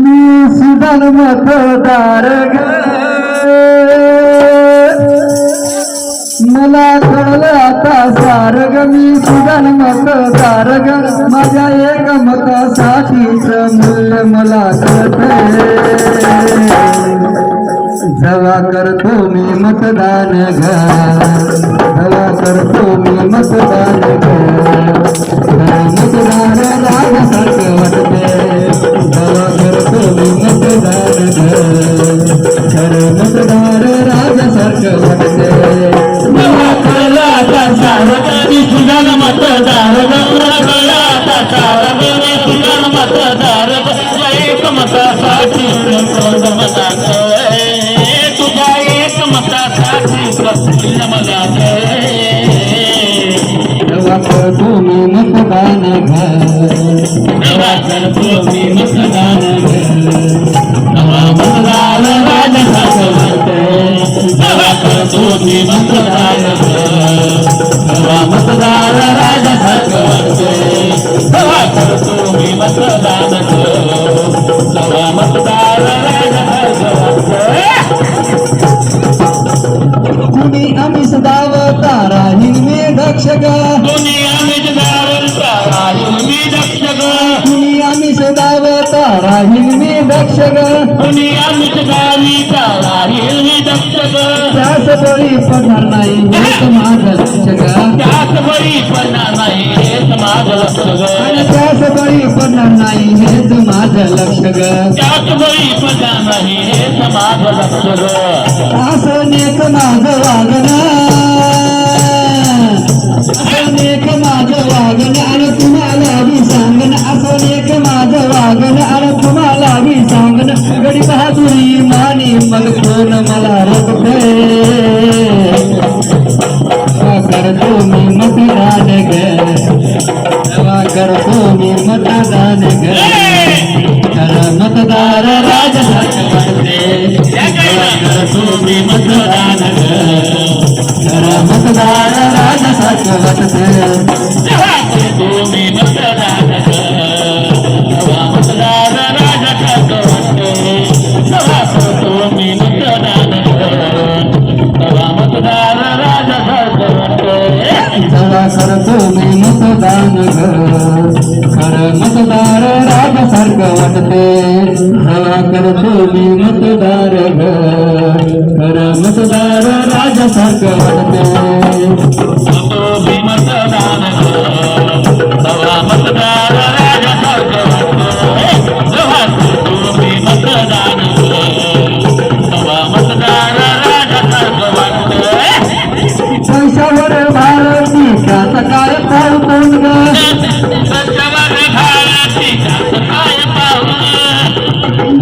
मी सुदन मतदार ग. मला कळलं आता सार मी सुदन मतदार ग. माझ्या एक मतासाठीच मूल्य मला कळते जवा करतो मी मतदान घ प्रफुल्ल मतदान ग तेव्हा करतो मी मतदान तेव्हा मतदान राजासारखं वाटतं मतदान तेव्हा मतदान राजासारखं वाटतं मतदान तेव्हा मतदान राजासारखं हिरवे दक्षक दुनिया मी दक्षक कुणी आम्ही सदाव तारा हिरवे दक्षक दुनिया मिटदारी राहील मी दक्षक त्यास बळी पडणार नाही हेच माझं लक्षक त्यात बळी पडणार नाही त्यास बळी पडणार नाही लक्ष ग त्यात बळी पडणार नाही माझं लक्ष ग असं नेक माझं वागणं मी सांगन सांगणं असं नेक माझं वागन. आणि तुम्हाला मी सांगन गडी बहादुरी माने मग कोण मला रखते करतो मी मतदान ग करतो मी मतदान ग मतदार राजासारखं वाटते करतो मी मतदान गर मतदार मतदान तेव्हा मतदार राजासारखं वाटतं तेव्हा करतो मी मतदार राजासारखं मतदार राजासारखं वाटते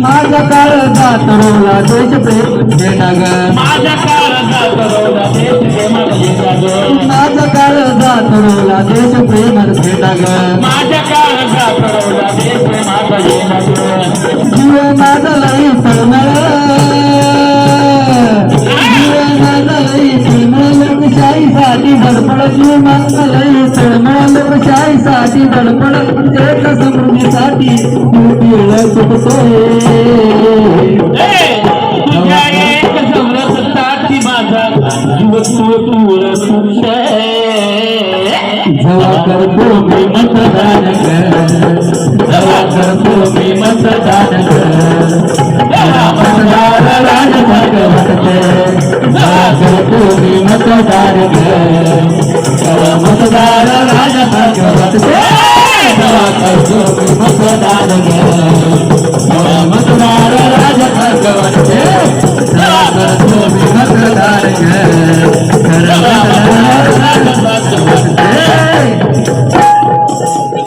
माझा काळ जात रोला देश प्रेम भेटा ग देश माझा काळ जात रोला देश प्रेमात लोकशाहीसाठी धडपड एक समृद्धीसाठी एक समरससाठी माझा जीव तू तू जवा करतो मी मतदान ग जवा करतो मी मतदान ग தாருங்க